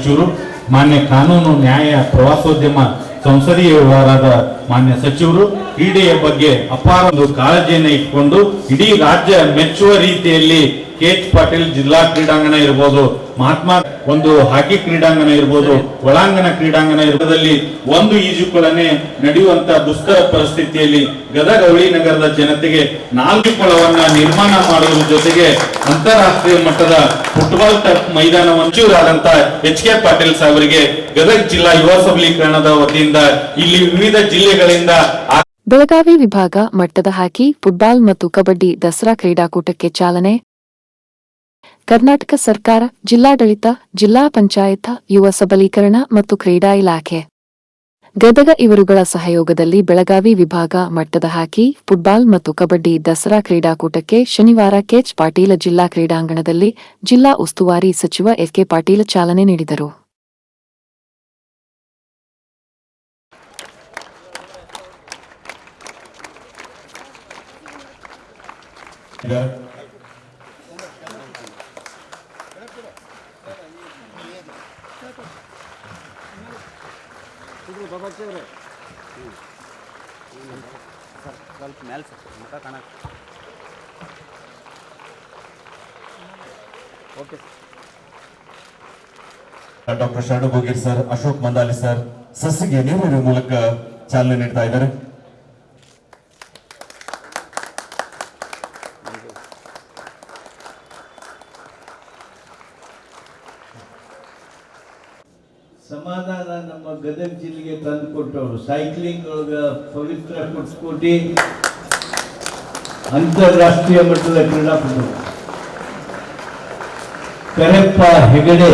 ಸಚಿವರು ಮಾನ್ಯ ಕಾನೂನು ನ್ಯಾಯ ಪ್ರವಾಸೋದ್ಯಮ ಸಂಸದೀಯ ವ್ಯವಹಾರದ ಮಾನ್ಯ ಸಚಿವರು ಕ್ರೀಡೆಯ ಬಗ್ಗೆ ಅಪಾರ ಒಂದು ಕಾಳಜಿಯನ್ನು ಇಟ್ಕೊಂಡು ಇಡೀ ರಾಜ್ಯ ಮೆಚ್ಚುವ ರೀತಿಯಲ್ಲಿ ಕೆ ಪಾಟೀಲ್ ಜಿಲ್ಲಾ ಕ್ರೀಡಾಂಗಣ ಇರ್ಬೋದು. ಮಹಾತ್ಮ ಒಂದು ಹಾಕಿ ಕ್ರೀಡಾಂಗಣ ಇರ್ಬೋದು, ಒಳಾಂಗಣ ಕ್ರೀಡಾಂಗಣ ಇರ್ಬೋದಲ್ಲಿ ಒಂದು ಈಜುಕೊಳನೆ ನಡೆಯುವಂತ ದುಸ್ತರ ಪರಿಸ್ಥಿತಿಯಲ್ಲಿ ಗದಗ ಅವಳಿ ನಗರದ ಜನತೆಗೆ ನಾಲ್ಕು ಕೊಳವನ್ನ ನಿರ್ಮಾಣ ಮಾಡುವ ಜೊತೆಗೆ ಅಂತಾರಾಷ್ಟ್ರೀಯ ಮಟ್ಟದ ಫುಟ್ಬಾಲ್ ಟರ್ಫ್ ಮೈದಾನ ಮಂಜೂರಾದಂತ ಎಚ್ ಕೆ ಪಾಟೀಲ್ ಸಾಹೇಬರಿಗೆ ಗದಗ ಜಿಲ್ಲಾ ಯುವ ಸಬಲೀಕರಣದ ವತಿಯಿಂದ ಇಲ್ಲಿ ವಿವಿಧ ಜಿಲ್ಲೆಗಳಿಂದ ಬೆಳಗಾವಿ ವಿಭಾಗ ಮಟ್ಟದ ಹಾಕಿ, ಫುಟ್ಬಾಲ್ ಮತ್ತು ಕಬಡ್ಡಿ ದಸರಾ ಕ್ರೀಡಾಕೂಟಕ್ಕೆ ಚಾಲನೆ ಕರ್ನಾಟಕ ಸರ್ಕಾರ, ಜಿಲ್ಲಾಡಳಿತ, ಜಿಲ್ಲಾ ಪಂಚಾಯತ್, ಯುವ ಸಬಲೀಕರಣ ಮತ್ತು ಕ್ರೀಡಾ ಇಲಾಖೆ. ಗದಗ ಇವರುಗಳ ಸಹಯೋಗದಲ್ಲಿ ಬೆಳಗಾವಿ ವಿಭಾಗ ಮಟ್ಟದ ಹಾಕಿ, ಫುಟ್ಬಾಲ್ ಮತ್ತು ಕಬಡ್ಡಿ ದಸರಾ ಕ್ರೀಡಾಕೂಟಕ್ಕೆ ಶನಿವಾರ ಕೆಚ್ ಪಾಟೀಲ ಜಿಲ್ಲಾ ಕ್ರೀಡಾಂಗಣದಲ್ಲಿ ಜಿಲ್ಲಾ ಉಸ್ತುವಾರಿ ಸಚಿವ ಎಸ್ಕೆ ಪಾಟೀಲ ಚಾಲನೆ ನೀಡಿದರು. ಸ್ವಲ್ಪ ಮೇಲೆ ಸರ್ ಮುಖ ಕಾಣಕ್ಕೆ okay doctor Sharanu Gogir sir Ashok Mandali sir ಸಸಿಗೆ ನೀರು ಮೂಲಕ ಚಾಲನೆ ನೀಡ್ತಾ ಇದ್ದಾರೆ. ಸಮಾಧಾನ ನಮ್ಮ ಗದಗ ಜಿಲ್ಲೆಗೆ ತಂದು ಕೊಟ್ಟವರು. ಸೈಕ್ಲಿಂಗ್ ಒಳಗ ಪವಿತ್ರ ಕುಟ್ಸ್ಕೋಟಿ ಅಂತಾರಾಷ್ಟ್ರೀಯ ಮಟ್ಟದ ಕ್ರೀಡಾಪಟು. ಕರೆಪ್ಪ ಹೆಗಡೆ,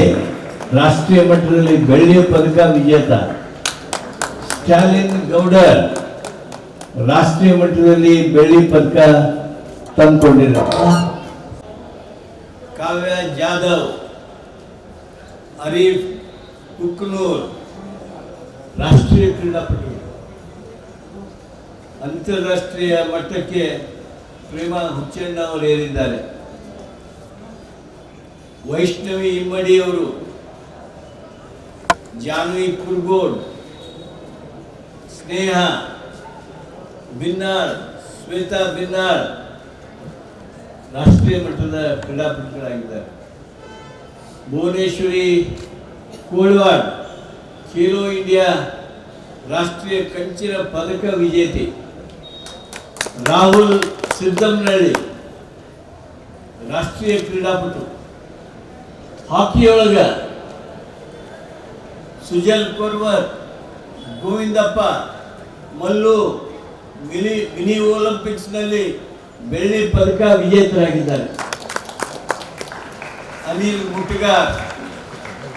ರಾಷ್ಟ್ರೀಯ ಮಟ್ಟದಲ್ಲಿ ಬೆಳ್ಳಿಯ ಪದಕ ವಿಜೇತ. ಸ್ಟಾಲಿನ್ ಗೌಡರ್ ರಾಷ್ಟ್ರೀಯ ಮಟ್ಟದಲ್ಲಿ ಬೆಳ್ಳಿ ಪದಕ ತಂದುಕೊಂಡಿರ. ಕಾವ್ಯ ಜಾಧವ್, ಅರೀಫ್ ಕುಕ್ನೂರ್ ರಾಷ್ಟ್ರೀಯ ಕ್ರೀಡಾಪಟು. ಅಂತಾರಾಷ್ಟ್ರೀಯ ಮಟ್ಟಕ್ಕೆ ಪ್ರೇಮಾ ಹುಚ್ಚಣ್ಣ ಅವರು ಏರಿದ್ದಾರೆ. ವೈಷ್ಣವಿ ಇಮ್ಮಡಿಯವರು ಜಾನ್ವಿ ಕುರ್ಗೋಡ್, ಸ್ನೇಹ ಬಿನ್ನಾರ್, ಶ್ವೇತಾ ಬಿನ್ನಾರ್ ರಾಷ್ಟ್ರೀಯ ಮಟ್ಟದ ಕ್ರೀಡಾಪಟುಗಳಾಗಿದ್ದಾರೆ. ಭುವನೇಶ್ವರಿ ಕೋಳ್ವಾಡ್, ಖೇಲೋ ಇಂಡಿಯಾ ರಾಷ್ಟ್ರೀಯ ಕಂಚಿನ ಪದಕ ವಿಜೇತೆ. ರಾಹುಲ್ ಸಿದ್ದಮ್ನಹಳ್ಳಿ ರಾಷ್ಟ್ರೀಯ ಕ್ರೀಡಾಪಟು. ಹಾಕಿಯೊಳಗ ಸುಜಲ್ ಕೊರ್ವರ್, ಗೋವಿಂದಪ್ಪ, ಮಲ್ಲು, ಮಿಲಿ, ಮಿನಿ ಒಲಿಂಪಿಕ್ಸ್ನಲ್ಲಿ ಬೆಳ್ಳಿ ಪದಕ ವಿಜೇತರಾಗಿದ್ದಾರೆ. ಅನಿಲ್ ಮುಟ್ಗಾರ್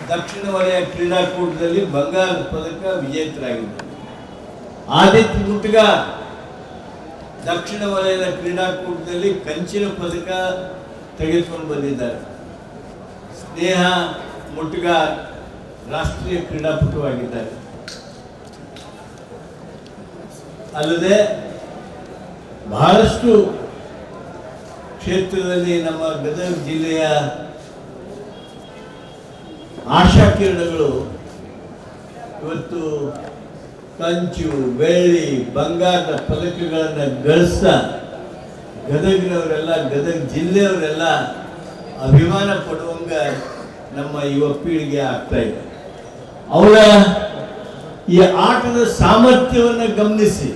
ದಕ್ಷಿಣ ವಲಯ ಕ್ರೀಡಾಕೂಟದಲ್ಲಿ ಬಂಗಾರದ ಪದಕ ವಿಜೇತರಾಗಿದ್ದಾರೆ. ಆದಿತ್ಯ ಮುಟ್ಗಾರ್ ದಕ್ಷಿಣ ವಲಯದ ಕ್ರೀಡಾಕೂಟದಲ್ಲಿ ಕಂಚಿನ ಪದಕ ತೆಗೆದುಕೊಂಡು ಬಂದಿದ್ದಾರೆ. ಸ್ನೇಹ ಮುಟ್ಗಾರ್ ರಾಷ್ಟ್ರೀಯ ಕ್ರೀಡಾಪಟುವಾಗಿದ್ದಾರೆ. ಅಲ್ಲದೆ ಬಹಳಷ್ಟು ಕ್ಷೇತ್ರದಲ್ಲಿ ನಮ್ಮ ಗದಗ ಜಿಲ್ಲೆಯ ಆಶಾ ಕಿರಣಗಳು ಇವತ್ತು ಕಂಚು, ಬೆಳ್ಳಿ, ಬಂಗಾರದ ಪದಕಗಳನ್ನು ಗಳಿಸ್ತಾ ಗದಗಿನವರೆಲ್ಲ, ಗದಗ ಜಿಲ್ಲೆಯವರೆಲ್ಲ ಅಭಿಮಾನ ಪಡುವಂಗ ನಮ್ಮ ಯುವ ಪೀಳಿಗೆ ಆಗ್ತಾ ಇದೆ. ಅವರ ಈ ಆಟದ ಸಾಮರ್ಥ್ಯವನ್ನು ಗಮನಿಸಿ.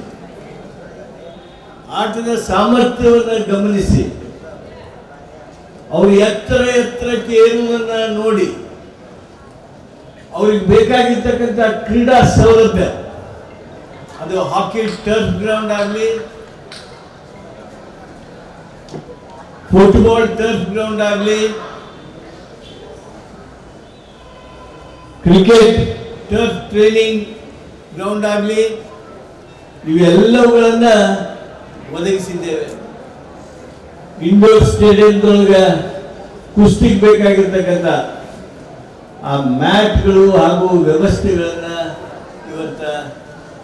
ಆಟದ ಸಾಮರ್ಥ್ಯವನ್ನು ಗಮನಿಸಿ. ಅವರು ಎತ್ತರ ಎತ್ತರಕ್ಕೆ ಏರುವುದನ್ನ ನೋಡಿ ಅವ್ರಿಗೆ ಬೇಕಾಗಿರ್ತಕ್ಕಂಥ ಕ್ರೀಡಾ ಸೌಲಭ್ಯ. ಅದು ಹಾಕಿ ಟರ್ಫ್ ಗ್ರೌಂಡ್ ಆಗಲಿ, ಫುಟ್ಬಾಲ್ ಟರ್ಫ್ ಗ್ರೌಂಡ್ ಆಗಲಿ, ಕ್ರಿಕೆಟ್ ಟರ್ಫ್ ಟ್ರೈನಿಂಗ್ ಗ್ರೌಂಡ್ ಆಗಲಿ, ಇವೆಲ್ಲವುಗಳನ್ನ ಒದಗಿಸಿದ್ದೇವೆ. ಇಂಡೋರ್ ಸ್ಟೇಡಿಯಂದೊಳಗೆ ಕುಸ್ತಿಗೆ ಬೇಕಾಗಿರ್ತಕ್ಕಂಥ ಆ ಮ್ಯಾಟ್ಗಳು ಹಾಗೂ ವ್ಯವಸ್ಥೆಗಳನ್ನು ಇವತ್ತ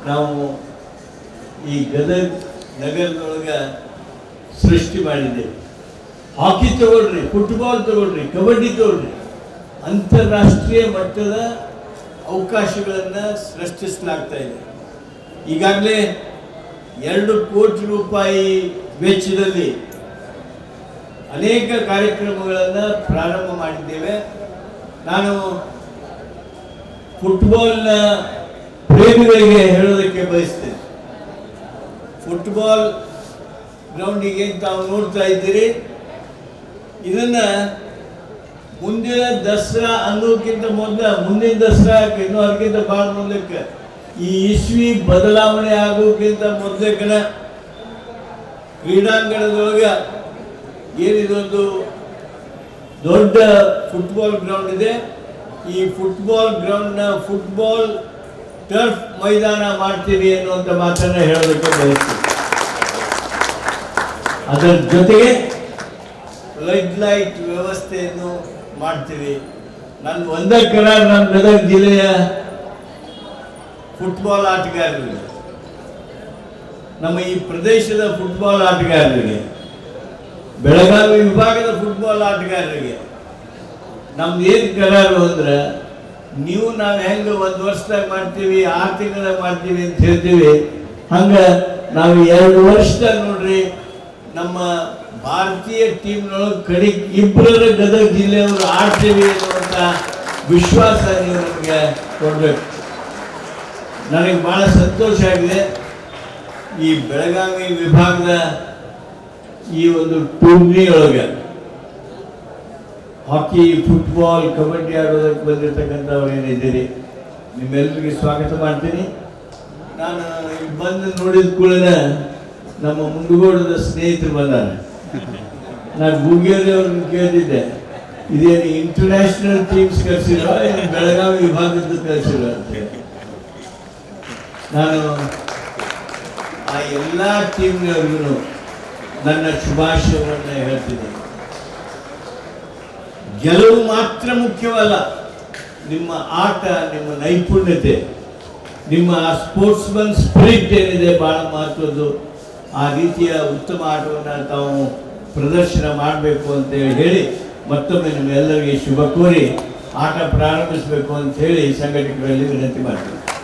ನಾವು ಈ ಗದಗ ನಗರದೊಳಗೆ ಸೃಷ್ಟಿ ಮಾಡಿದ್ದೇವೆ. ಹಾಕಿ ತಗೊಳ್ರಿ, ಫುಟ್ಬಾಲ್ ತಗೊಳ್ರಿ, ಕಬಡ್ಡಿ ತಗೊಳ್ರಿ, ಅಂತಾರಾಷ್ಟ್ರೀಯ ಮಟ್ಟದ ಅವಕಾಶಗಳನ್ನು ಸೃಷ್ಟಿಸಲಾಗ್ತಾ ಇದೆ. ಈಗಾಗಲೇ ಎರಡು ಕೋಟಿ ರೂಪಾಯಿ ವೆಚ್ಚದಲ್ಲಿ ಅನೇಕ ಕಾರ್ಯಕ್ರಮಗಳನ್ನು ಪ್ರಾರಂಭ ಮಾಡಿದ್ದೇವೆ. ನಾನು ಫುಟ್ಬಾಲ್ನ ಪ್ರೇಮಿಗಳಿಗೆ ಹೇಳೋದಕ್ಕೆ ಬಯಸ್ತೇನೆ. ಫುಟ್ಬಾಲ್ ಗ್ರೌಂಡಿಗೆ ತಾವು ನೋಡ್ತಾ ಇದ್ದೀರಿ. ಇದನ್ನ ಮುಂದಿನ ದಸರಾ ಅನ್ನೋಕ್ಕಿಂತ ಮೊದಲ, ಮುಂದಿನ ದಸರಾ ಇನ್ನೂ ಅದಕ್ಕಿಂತ ಭಾಳ ಮುಂದಕ್ಕೆ ಈ ಇಸ್ವಿ ಬದಲಾವಣೆ ಆಗೋಕ್ಕಿಂತ ಮೊದಲಕ್ಕನ ಕ್ರೀಡಾಂಗಣದೊಳಗೆ ಏನಿದೊಂದು ದೊಡ್ಡ ಫುಟ್ಬಾಲ್ ಗ್ರೌಂಡ್ ಇದೆ. ಈ ಫುಟ್ಬಾಲ್ ಗ್ರೌಂಡ್ನ ಫುಟ್ಬಾಲ್ ಟರ್ಫ್ ಮೈದಾನ ಮಾಡ್ತೀವಿ ಅನ್ನುವಂಥ ಮಾತನ್ನ ಹೇಳಬೇಕು ಬಯಸ್ತೀನಿ. ಅದರ ಜೊತೆಗೆ ಲೈಟ್ ಲೈಟ್ ವ್ಯವಸ್ಥೆಯನ್ನು ಮಾಡ್ತೀವಿ ನನ್ನ ಒಂದೇ ಕರಾರ್ ನಮ್ಮ ಗದಗ ಜಿಲ್ಲೆಯ ಫುಟ್ಬಾಲ್ ಆಟಗಾರರಿಗೆ. ನಮ್ಮ ಈ ಪ್ರದೇಶದ ಫುಟ್ಬಾಲ್ ಆಟಗಾರರಿಗೆ. ಬೆಳಗಾವಿ ವಿಭಾಗದ ಫುಟ್ಬಾಲ್ ಆಟಗಾರರಿಗೆ. ನಮ್ದು ಏನು ಕರಾರು ಅಂದ್ರೆ, ನೀವು ನಾವು ಹೆಂಗೆ ಒಂದು ವರ್ಷದಾಗ ಮಾಡ್ತೀವಿ, ಆರು ತಿಂಗಳಾಗ ಮಾಡ್ತೀವಿ ಅಂತ ಹೇಳ್ತೀವಿ. ಹಂಗೆ ನಾವು ಎರಡು ವರ್ಷದಾಗ ನೋಡ್ರಿ, ನಮ್ಮ ಭಾರತೀಯ ಟೀಮ್ನೊಳಗೆ ಕಡೆ ಇಬ್ಬರ ಗದಗ ಜಿಲ್ಲೆಯವರು ಆಡ್ತೀವಿ ಅನ್ನುವಂಥ ವಿಶ್ವಾಸ ನೀವು ನಮಗೆ ಕೊಡಬೇಕು. ನನಗೆ ಭಾಳ ಸಂತೋಷ ಆಗಿದೆ. ಈ ಬೆಳಗಾವಿ ವಿಭಾಗದ ಈ ಒಂದು ಟೂರ್ನಿ ಒಳಗೆ ಹಾಕಿ ಫುಟ್ಬಾಲ್ ಕಬಡ್ಡಿ ಆಡೋದಕ್ಕೆ ಬಂದಿರತಕ್ಕಂಥವ್ರು ಏನಿದ್ದೀರಿ? ನಿಮ್ಮೆಲ್ಲರಿಗೆ ಸ್ವಾಗತ ಮಾಡ್ತೀನಿ. ನಾನು ಇಲ್ಲಿ ಬಂದು ನೋಡಿದ ಕೂಡಲೇ ನಮ್ಮ ಮುಂದುಗೋಡದ ಸ್ನೇಹಿತರು ಬಂದಾರೆ. ನಾನು ಗೂಗೇರಿ ಅವ್ರನ್ನ ಕೇಳಿದ್ದೆ ಇದೇನು ಇಂಟರ್ನ್ಯಾಷನಲ್ ಟೀಮ್ಸ್ ಕಳಿಸಿರೋ ಬೆಳಗಾವಿ ವಿಭಾಗದ್ದು ಕಳಿಸಿರೋ ಅಂತ ನಾನು ಆ ಎಲ್ಲ ಟೀಮ್ನವ್ರಿಗೂ ನನ್ನ ಶುಭಾಶಯವನ್ನು ಹೇಳ್ತೀನಿ ಗೆಲುವು ಮಾತ್ರ ಮುಖ್ಯವಲ್ಲ, ನಿಮ್ಮ ಆಟ, ನಿಮ್ಮ ನೈಪುಣ್ಯತೆ, ನಿಮ್ಮ ಸ್ಪೋರ್ಟ್ಸ್ಮನ್ ಸ್ಪಿರಿಟ್ ಏನಿದೆ ಬಹಳ ಮಹತ್ವದ್ದು. ಆ ರೀತಿಯ ಉತ್ತಮ ಆಟವನ್ನು ತಾವು ಪ್ರದರ್ಶನ ಮಾಡಬೇಕು ಅಂತೇಳಿ ಹೇಳಿ ಮತ್ತೊಮ್ಮೆ ನಿಮ್ಮೆಲ್ಲರಿಗೆ ಶುಭ ಕೋರಿ ಆಟ ಪ್ರಾರಂಭಿಸಬೇಕು ಅಂತ ಹೇಳಿ ಸಂಘಟಕರಲ್ಲಿ ವಿನಂತಿ ಮಾಡ್ತೀನಿ.